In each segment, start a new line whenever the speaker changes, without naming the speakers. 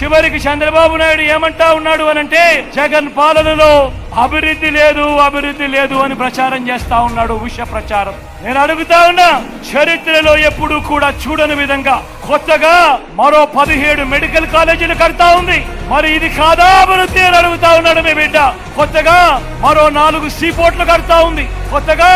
చివరికి చంద్రబాబు నాయుడు ఏమంటా ఉన్నాడు అనంటే జగన్ పాలనలో అభివృద్ధి లేదు అభివృద్ధి లేదు అని ప్రచారం చేస్తా ఉన్నాడు విష ప్రచారం. నేను అడుగుతా ఉన్నా చరిత్రలో ఎప్పుడూ కూడా చూడని విధంగా కొత్తగా మరో పదిహేడు మెడికల్ కాలేజీలు కడతా ఉంది. మరి ఇది కాదా అభివృద్ధి అని అడుగుతా ఉన్నాడు మీ బిడ్డ. కొత్తగా మరో నాలుగు సీపోర్ట్లు కడతా ఉంది. కొత్తగా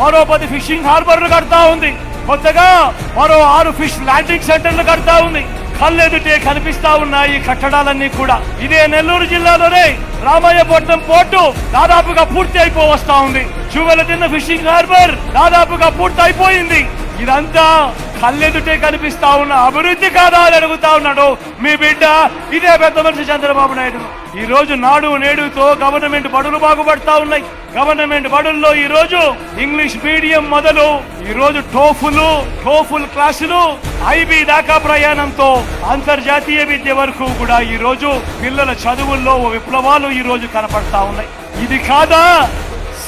మరో పది ఫిషింగ్ హార్బర్లు కడతా ఉంది. కొత్తగా మరో ఆరు ఫిష్ ల్యాండింగ్ సెంటర్లు కడతా ఉంది. కళ్ళెదుటే కనిపిస్తా ఉన్నాయి కట్టడాలన్నీ కూడా. ఇదే నెల్లూరు జిల్లాలోనే రామయ్యపట్నం పోర్టు దాదాపుగా పూర్తి అయిపోవస్తా ఉంది. చూవెల తిన్న ఫిషింగ్ హార్బర్ దాదాపుగా పూర్తి అయిపోయింది. ఇదంతా కళ్ళెదుటే కనిపిస్తా ఉన్న అభివృద్ధి కాదా అని అడుగుతా ఉన్నాడు. మీ బిడ్డ ఇదే పెద్ద మనిషి చంద్రబాబు నాయుడు. ఈ రోజు నాడు నేడుతో గవర్నమెంట్ బడులు బాగుపడతా ఉన్నాయి. గవర్నమెంట్ బడుల్లో ఈ రోజు ఇంగ్లీష్ మీడియం మొదలు ఈ రోజు టోఫులు టోఫుల్ క్లాసులు ఐబీ దాకా ప్రయాణంతో అంతర్జాతీయ విద్య వరకు కూడా ఈ రోజు పిల్లల చదువుల్లో ఓ విప్లవాలు ఈ రోజు కనపడతా ఉన్నాయి. ఇది కాదా?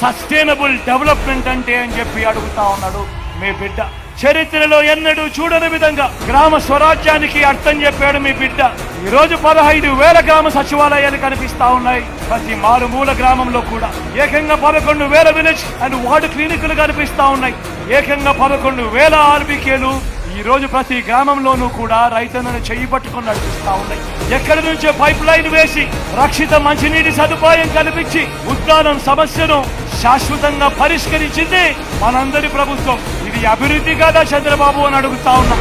సస్టైనబుల్ డెవలప్మెంట్ అంటే అని చెప్పి అడుగుతా ఉన్నాడు మీ బిడ్డ. చరిత్రలో ఎన్నడూ చూడని విధంగా గ్రామ స్వరాజ్యానికి అర్థం చెప్పాడు మీ బిడ్డ. ఈ రోజు పదహైదు వేల గ్రామ సచివాలయాలు కనిపిస్తా ఉన్నాయి. ప్రతి మారుమూల గ్రామంలో కూడా. ఏకంగా పదకొండు వేల విలేజ్ అండ్ వార్డు క్లినిక్లు కనిపిస్తా ఉన్నాయి. ఏకంగా పదకొండు వేల ఆర్బికేలు ఈ రోజు ప్రతి గ్రామంలోనూ కూడా రైతులను చేయి పట్టుకుని నడిపిస్తా ఉన్నాయి. ఎక్కడి నుంచో పైప్ లైన్ వేసి రక్షిత మంచినీటి సదుపాయం కల్పించి ఉద్దానం సమస్యను శాశ్వతంగా పరిష్కరించింది మనందరి ప్రభుత్వం. ఇది అభివృద్ధి కాదా చంద్రబాబు అని అడుగుతా ఉన్నా.